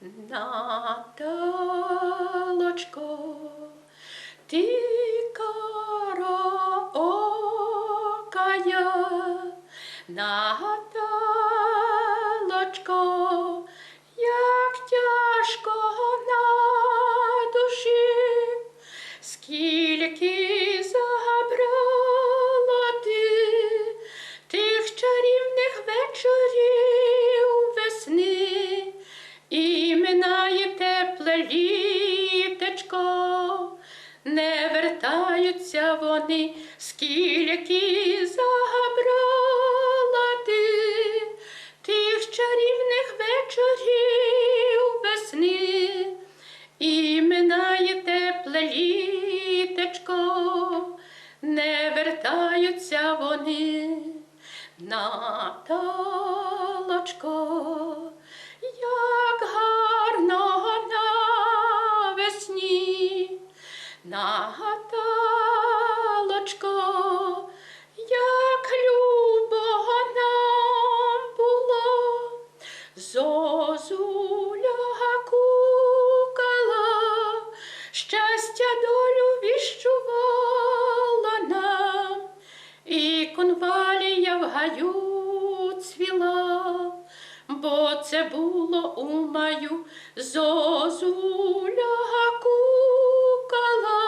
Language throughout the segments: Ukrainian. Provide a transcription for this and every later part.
Наталочко, ти караокая, Наталочко, не вертаються вони, скільки забрала ти. Тих чарівних вечорів весни, і минає тепле літечко, не вертаються вони. Наталочко, Зозуля кукала, щастя долю віщувала нам, і конвалія в гаю цвіла, бо це було у маю зозуля кукала,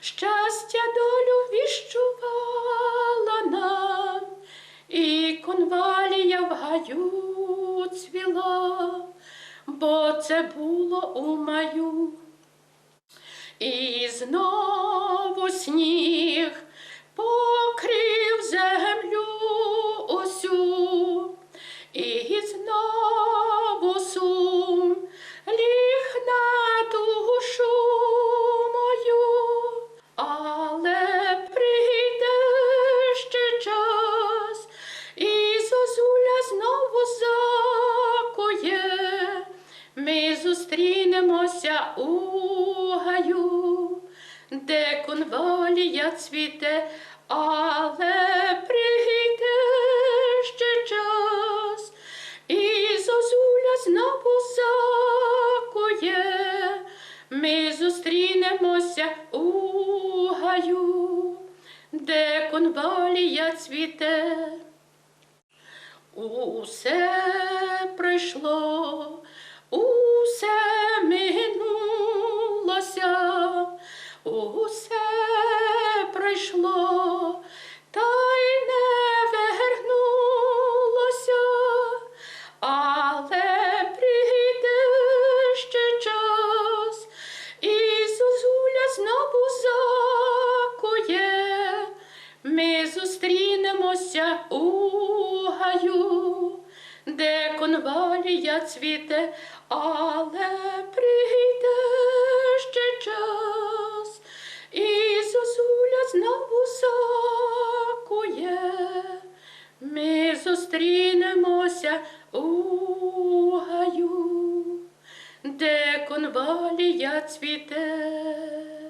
щастя долю віщувала нам, і конвалія в гаю цвіла, бо це було у маю. І знову сніг зустрінемося у гаю, де конвалія цвіте, але прийде ще час, і зозуля знову закує. Ми зустрінемося у гаю, де конвалія цвіте. Усе пройшло, усе зустрінемося у де конвалія цвіте, але прийде ще час, і зозуля знову закує. Ми зустрінемося у гаю, де конвалія цвіте.